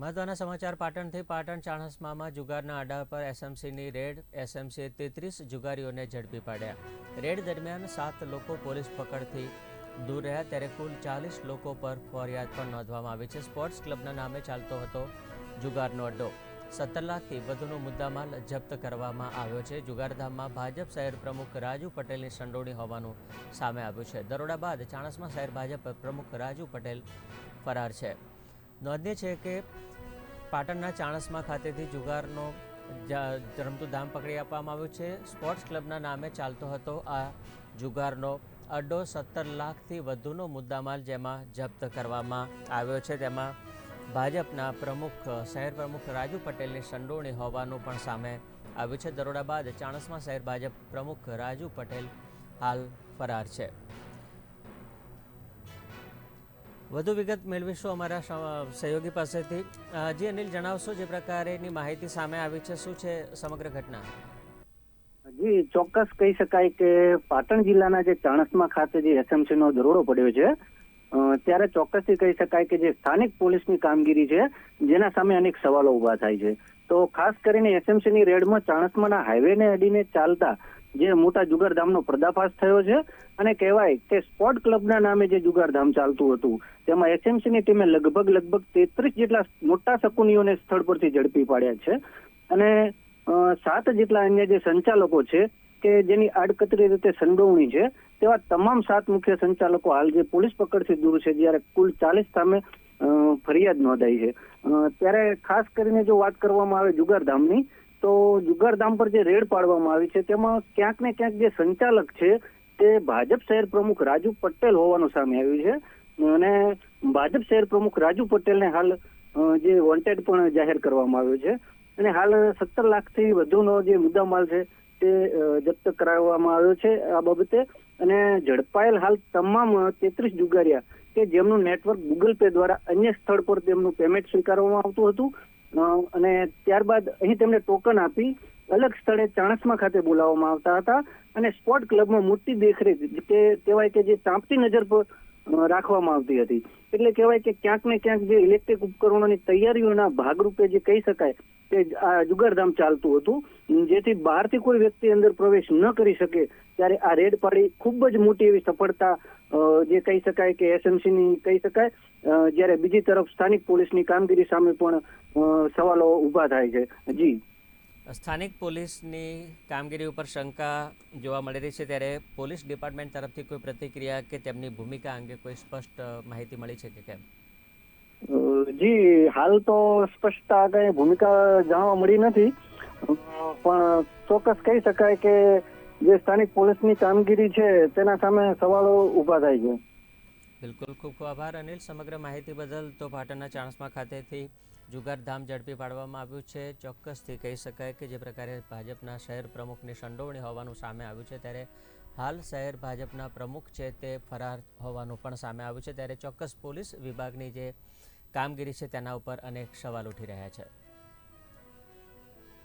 મહત્વના સમાચાર પાટણથી પાટણ ચાણસમામાં જુગારના આડા પર એસએમસીની રેડ, એસએમસીએ તેત્રીસ જુગારીઓને ઝડપી પાડ્યા. રેડ દરમિયાન સાત લોકો પોલીસ પકડથી દૂર રહ્યા, ત્યારે કુલ ચાલીસ લોકો પર ફરિયાદ પણ નોંધવામાં આવી છે. સ્પોર્ટ્સ ક્લબના નામે ચાલતો હતો જુગારનો અડ્ડો. સત્તર લાખથી વધુનો મુદ્દામાલ જપ્ત કરવામાં આવ્યો છે. જુગારધામમાં ભાજપ શહેર પ્રમુખ રાજુ પટેલની સંડોવણી હોવાનું સામે આવ્યું છે. દરોડા બાદ ચાણસમા શહેર ભાજપ પ્રમુખ રાજુ પટેલ ફરાર છે. નોંધનીય છે કે પાટણના ચાણસમા ખાતેથી જુગારનો રમતું ધામ પકડી આપવામાં આવ્યું છે. સ્પોર્ટ્સ ક્લબના નામે ચાલતો હતો આ જુગારનો. અડ્ડો સત્તર લાખથી વધુનો મુદ્દામાલ જેમાં જપ્ત કરવામાં આવ્યો છે. તેમાં ભાજપના પ્રમુખ, શહેર પ્રમુખ રાજુ પટેલની સંડોવણી હોવાનું પણ સામે આવ્યું છે. દરોડા બાદ ચાણસમા શહેર ભાજપ પ્રમુખ રાજુ પટેલ હાલ ફરાર છે. વધુ વિગત મેળવીશું અમારા સહયોગી પાસેથી. જી અનિલ, જણાવશો જે પ્રકારેની માહિતી સામે આવી છે? શું છે સમગ્ર ઘટના? જી, ચોક્કસ કહી શકાય કે પાટણ જિલ્લાના જે ચાણસમા ખાતે જે એસએમસી નો દરોડો પડ્યો છે ત્યારે ચોક્કસથી કહી શકાય કે જે સ્થાનિક પોલીસની કામગીરી છે, જેના સામે અનેક સવાલો ઊભા થાય છે. તો ખાસ કરીને એસએમસી ની રેડમાં ચાણસ્માના હાઈવેને અડીને ચાલતા જે મોટા જુગારધામનો પર્દાફાશ થયો છે અને કહેવાય કે સ્પોર્ટ ક્લબના નામે જે જુગારધામ ચાલતું હતું, તેમાં એસએમસીની ટીમે લગભગ લગભગ તેત્રીસ જેટલા મોટા શકુનીઓને સ્થળ પરથી ઝડપી પાડ્યા છે. અને સાત જેટલા અન્ય જે સંચાલકો છે કે જેની આડકતરી રીતે સંડોવણી છે, તેવા તમામ સાત મુખ્ય સંચાલકો હાલ જે પોલીસ પકડથી દૂર છે, જ્યારે કુલ ચાલીસ સામે ફરિયાદ નોંધાઈ છે. ત્યારે ખાસ કરીને જો વાત કરવામાં આવે જુગારધામની તો જુગારધામ પર જે રેડ પાડવામાં આવી છે, તેમાં ક્યાંક ને ક્યાંક જે સંચાલક છે, તે ભાજપ શહેર પ્રમુખ રાજુ પટેલ હોવાનું સામે આવ્યું છે. અને ભાજપ શહેર પ્રમુખ રાજુ પટેલને હાલ જે વોન્ટેડ પણ જાહેર કરવામાં આવ્યો છે. અને હાલ સત્તર લાખથી વધુનો જે મુદ્દામાલ છે, તે જપ્ત કરાવવામાં આવ્યો છે આ બાબતે. અને ઝડપાયેલ હાલ તમામ તેત્રીસ જુગારિયા કે જેમનું નેટવર્ક ગૂગલ પે દ્વારા અન્ય સ્થળ પર તેમનું પેમેન્ટ સ્વીકારવામાં આવતું હતું. અને ત્યારબાદ અહીં તેમને ટોકન આપી અલગ સ્થળે ચાણસમા ખાતે બોલાવવામાં આવતા હતા અને સ્પોર્ટ ક્લબમાં મોટી દેખરેખ કે કહેવાય કે જે ચાંપતી નજર પર રાખવામાં આવતી હતી. એટલે કહેવાય કે ક્યાંક ને ક્યાંક જે ઇલેક્ટ્રિક ઉપકરણોની તૈયારીઓના ભાગરૂપે જે કહી શકાય તે આ જુગારધામ ચાલતું હતું, જેથી બહારથી કોઈ વ્યક્તિ અંદર પ્રવેશ ન કરી શકે, ત્યારે આ રેડ પાડી ખૂબ જ મોટી એવી સફળતા જે કહી શકાય કે એસએમસી ની કહી શકાય જ્યારે બીજી તરફ સ્થાનિક પોલીસની કામગીરી સામે પણ સવાલો ઊભા થાય છે. જી. સ્થાનિક પોલીસની કામગીરી ઉપર શંકા જોવા મળી રહી છે ત્યારે પોલીસ ડિપાર્ટમેન્ટ તરફથી કોઈ પ્રતિક્રિયા કે તેમની ભૂમિકા અંગે કોઈ સ્પષ્ટ માહિતી મળી છે કે કેમ? જી હાલ તો સ્પષ્ટતા કઈ ભૂમિકા જાણવા મળી નથી. પણ ચોક્કસ કહી શકાય કે જે સ્થાનિક પોલીસની કામગીરી છે, તેના સામે સવાલો ઊભા થાય છે. બિલકુલ, ખૂબ ખૂબ આભાર અનિલ. સમગ્ર માહિતી બદલ તો પાટણના ચાણસમા ખાતેથી જુગારધામ ઝડપી પાડવામાં આવ્યું છે. ચોક્કસથી કહી શકાય કે જે પ્રકારે ભાજપના શહેર પ્રમુખની સંડોવણી હોવાનું સામે આવ્યું છે, ત્યારે હાલ શહેર ભાજપના પ્રમુખ છે તે ફરાર હોવાનું પણ સામે આવ્યું છે, ત્યારે ચોક્કસ પોલીસ વિભાગની જે કામગીરી છે તેના ઉપર અનેક સવાલ ઉઠી રહ્યા છે.